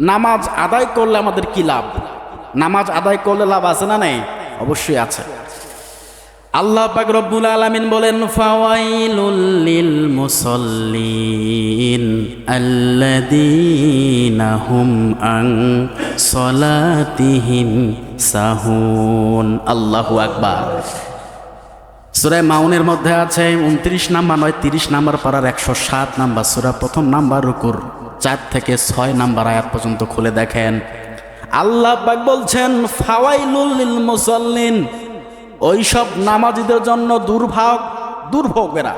নামাজ আদায় করলে আমাদের কি লাভ? নামাজ আদায় করলে লাভ আছে না নেই? অবশ্যই আছে। আল্লাহ পাক রব্বুল আলামিন বলেন, ফাওয়াইলুল লিল মুসাল্লিন আল্লাযীনা হুম সাহুন। আল্লাহু আকবার। সুরায় মাউনের মধ্যে আছে, উনত্রিশ নাম্বার, নয়, তিরিশ নাম্বার পাড়ার একশো সাত নাম্বার, সুরা প্রথম নাম্বার রুকুর। চার থেকে ছয় নাম্বার আয়াত পর্যন্ত খুলে দেখেন। আল্লাহ বলছেন, ফাওয়াইলুল লিল মুসাল্লিন ওইসব নামাজিদের জন্য দুর্ভাগ দুর্ভোগেরা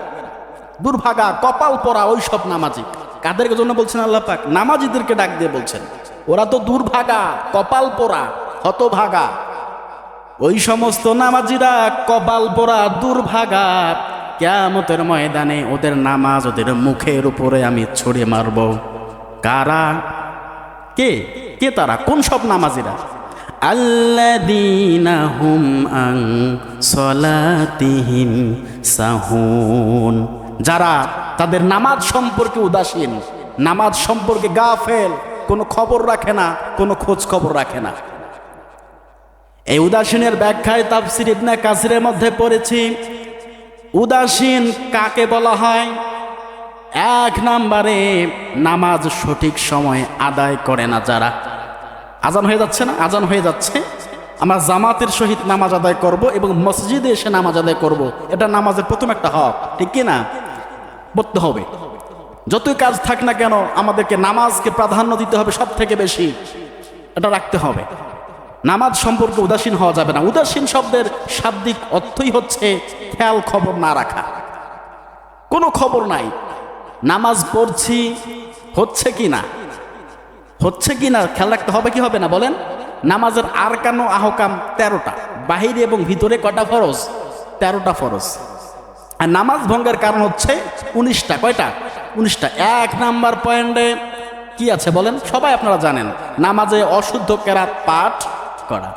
দুর্ভাগা, কপাল পরা ওইসব নামাজি। কাদের জন্য বলছেন আল্লাহ পাক? নামাজিদেরকে ডাক দিয়ে বলছেন। ওরা তো দুর্ভাগা, কপাল পোড়া, হতভাগা। ওই সমস্ত নামাজিরা কপাল পোড়া, দুর্ভাগা। কেয়ামতের ময়দানে ওদের নামাজ ওদের মুখের উপরে আমি ছড়িয়ে মারব। কারা? কে? কে তারা? কোন সব নামাজিরা? আল্লাদিনা হুম আং সলাতিহিম সাহুন। যারা তাদের নামাজ সম্পর্কে উদাসীন, নামাজ সম্পর্কে গাফেল, কোনো খবর রাখে না, কোনো খোঁজ খবর রাখে না। এই উদাসীনের ব্যাখ্যায় তাফসির ইবনে কাসিরের মধ্যে পড়েছি, উদাসীন কাকে বলা হয়? এক নাম্বারে নামাজ সঠিক সময় আদায় করে না যারা। আজান হয়ে যাচ্ছে না? আজান হয়ে যাচ্ছে। আমরা জামাতের সহিত নামাজ আদায় করব এবং মসজিদে এসে নামাজ আদায় করব। এটা নামাজের প্রথম একটা হক, ঠিক কি না? পড়তে হবে। যতই কাজ থাক না কেন, আমাদেরকে নামাজকে প্রাধান্য দিতে হবে সব থেকে বেশি। এটা রাখতে হবে। নামাজ সম্পর্কে উদাসীন হওয়া যাবে না। উদাসীন শব্দের শাব্দিক অর্থই হচ্ছে খেয়াল খবর না রাখা। কোনো খবর নাই। নামাজ পড়ছি, হচ্ছে কি না হচ্ছে কি না খেয়াল রাখতে হবে কি হবে না? বলেন, নামাজের আর কেন আহকাম তেরোটা, বাহিরে এবং ভিতরে কটা ফরজ? তেরোটা ফরজ। আর নামাজ ভঙ্গের কারণ হচ্ছে উনিশটা, কয়টা? উনিশটা। এক নাম্বার পয়েন্টে কি আছে বলেন? সবাই আপনারা জানেন, নামাজে অশুদ্ধ কেরাত পাঠ করা।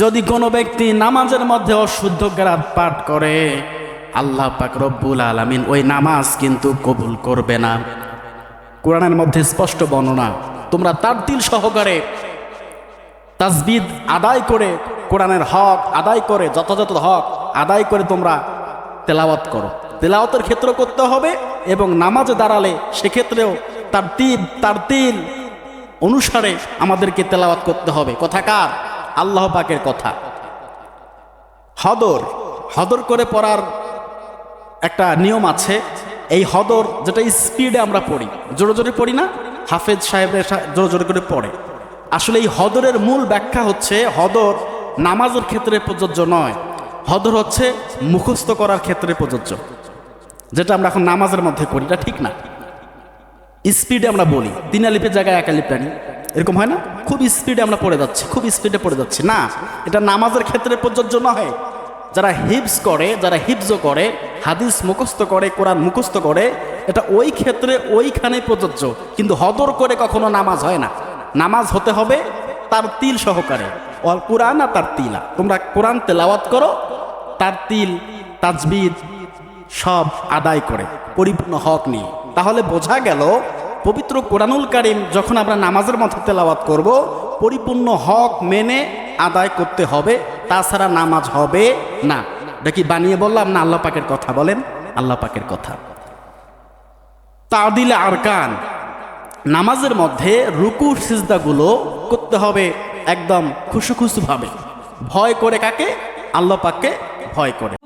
যদি কোনো ব্যক্তি নামাজের মধ্যে অশুদ্ধ কেরাত পাঠ করে আল্লাহ পাক রব্বুল আলামিন ওই নামাজ কিন্তু কবুল করবে না। কোরআনের মধ্যে স্পষ্ট বর্ণনা, তোমরা তার দিল সহকারে তাজবিদ আদায় করে কোরআনের হক আদায় করে, যথাযথ হক আদায় করে তোমরা তেলাওয়াত করো। তেলাওয়াতের ক্ষেত্র করতে হবে এবং নামাজে দাঁড়ালে সেক্ষেত্রেও তার তিল তার তিল অনুসারে আমাদেরকে তেলাওয়াত করতে হবে। কথাকার আল্লাহ পাকের কথা। হদর হদর করে পড়ার একটা নিয়ম আছে, এই হদর যেটা স্পিডে আমরা পড়ি। জোরে জোরে পড়ি না? হাফেজ সাহেবের জোরে জোরে করে পড়ে। আসলে এই হদরের মূল ব্যাখ্যা হচ্ছে, হদর নামাজের ক্ষেত্রে প্রযোজ্য নয়। হদর হচ্ছে মুখস্থ করার ক্ষেত্রে প্রযোজ্য। যেটা আমরা এখন নামাজের মধ্যে করি এটা ঠিক না। স্পিডে আমরা বলি, তিন আলিপের জায়গায় এক আলিপ এরকম হয় না? খুব স্পিডে আমরা পড়ে যাচ্ছি, খুব স্পিডে পড়ে যাচ্ছি। না, এটা নামাজের ক্ষেত্রে প্রযোজ্য নয়। যারা হিপস করে, যারা হিপজও করে, হাদিস মুখস্থ করে, কোরআন মুখস্থ করে, এটা ওই ক্ষেত্রে ওইখানে প্রযোজ্য। কিন্তু হদর করে কখনো নামাজ হয় না। নামাজ হতে হবে তার তিল সহকারে। অল কোরআন আর তার তিলা। তোমরা কোরআন তেলাওয়াত করো, তার তিল তাজবিদ সব আদায় করে, পরিপূর্ণ হক নিয়ে। তাহলে বোঝা গেল, পবিত্র কোরআনুল কারিম যখন আমরা নামাজের মধ্যে তেলাওয়াত করব, পরিপূর্ণ হক মেনে আদায় করতে হবে, তাছাড়া নামাজ হবে না কি বানিয়ে বললাম না আল্লাহ পাকের কথা বলেন? আল্লাহ পাকের কথা। তাদিলে আরকান, নামাজের মধ্যে রুকু সিজদাগুলো করতে হবে একদম খুশু খুশু ভাবে। ভয় করে কাকে? আল্লাহ পাককে ভয় করে।